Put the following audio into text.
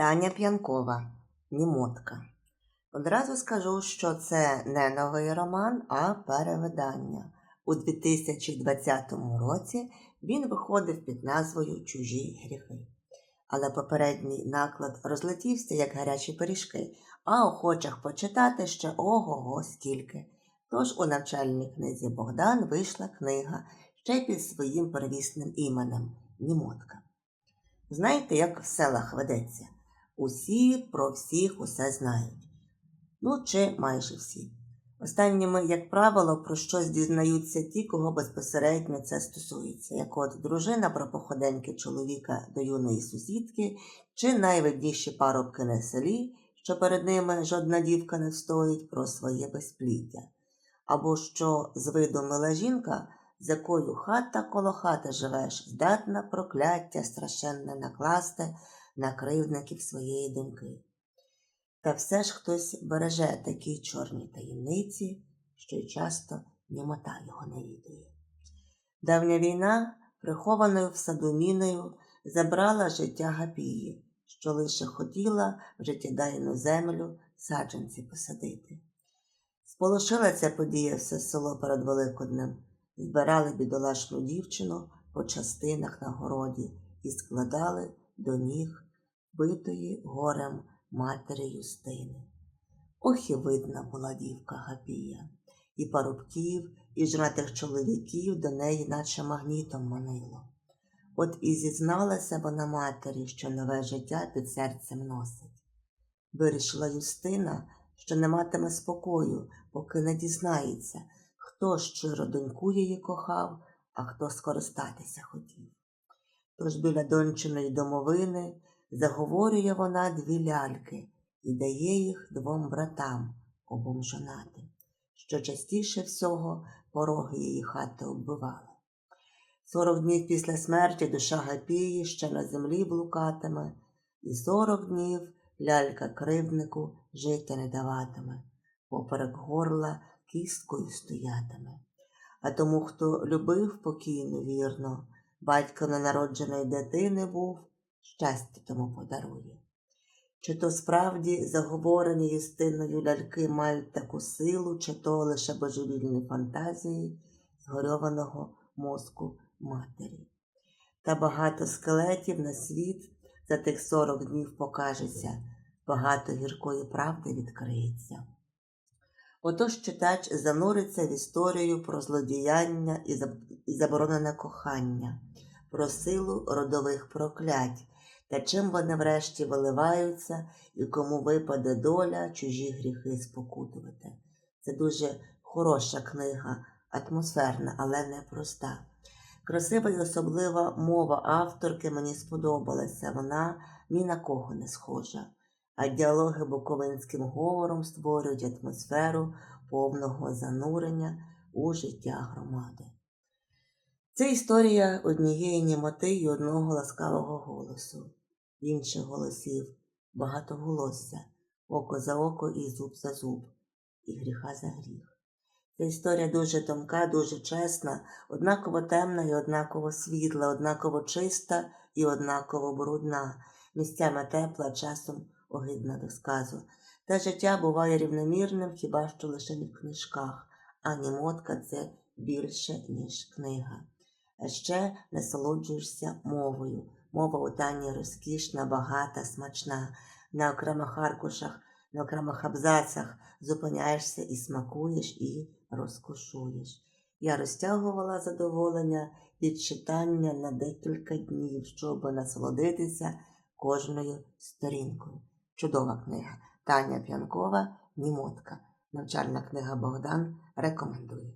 Таня П'янкова, Німотка. Одразу скажу, що це не новий роман, а перевидання. У 2020 році він виходив під назвою Чужі гріхи. Але попередній наклад розлетівся, як гарячі пиріжки, а охочих почитати ще ого-го скільки. Тож у навчальній книзі Богдан вийшла книга ще під своїм первісним іменем Німотка. Знаєте, як в селах ведеться? Усі про всіх усе знають. Ну, чи майже всі. Останніми, як правило, про щось дізнаються ті, кого безпосередньо це стосується, як от дружина про походеньки чоловіка до юної сусідки, чи найвидніші парубки на селі, що перед ними жодна дівка не встоїть про своє безпліддя, або що з виду мила жінка, з якою хата коло хати живеш, здатна прокляття страшенне накласти на кривдників своєї доньки. Та все ж хтось береже такі чорні таємниці, що й часто німота його навідує. Давня війна, прихованою в саду міною, забрала життя Гапії, що лише хотіла в життєдайну землю саджанці посадити. Сполошила ця подія все село перед Великоднем, збирали бідолашну дівчину по частинах на городі і складали до ніг битої горем матері Юстини. Ох і видна була дівка Гапія, і парубків, і жнатих чоловіків до неї наче магнітом манило. От і зізналася вона матері, що нове життя під серцем носить. Вирішила Юстина, що не матиме спокою, поки не дізнається, хто щиро доньку її кохав, а хто скористатися хотів. Тож біля дончиної домовини заговорює вона дві ляльки і дає їх двом братам обом жонати, що частіше всього пороги її хати оббивали. Сорок днів після смерті душа Гапії ще на землі блукатиме, і сорок днів лялька кривднику жити не даватиме, поперек горла кісткою стоятиме. А тому, хто любив покійну вірно, батько ненародженої дитини був, щастя тому подарує. Чи то справді заговорені Юстиною ляльки мають таку силу, чи то лише божевільні фантазії згорьованого мозку матері. Та багато скелетів на світ за тих сорок днів покажеться, багато гіркої правди відкриється. Отож читач зануриться в історію про злодіяння і заборонене кохання, про силу родових проклять та чим вони врешті виливаються і кому випаде доля чужі гріхи спокутувати. Це дуже хороша книга, атмосферна, але непроста. Красива і особлива мова авторки мені сподобалася, вона ні на кого не схожа, а діалоги буковинським говором створюють атмосферу повного занурення у життя громади. Це історія однієї німоти і одного ласкавого голосу, інших голосів, багатоголосся, око за око і зуб за зуб, і гріха за гріх. Ця історія дуже тонка, дуже чесна, однаково темна і однаково світла, однаково чиста і однаково брудна, місцями тепла, часом огидна до сказу. Те життя буває рівномірним хіба що лише не в книжках, а німотка це більше, ніж книга. А ще насолоджуєшся мовою. Мова у Тані розкішна, багата, смачна. На окремих аркушах, на окремих абзацах зупиняєшся і смакуєш, і розкошуєш. Я розтягувала задоволення від читання на декілька днів, щоб насолодитися кожною сторінкою. Чудова книга. Таня П'янкова, Німотка. Навчальна книга Богдан рекомендує.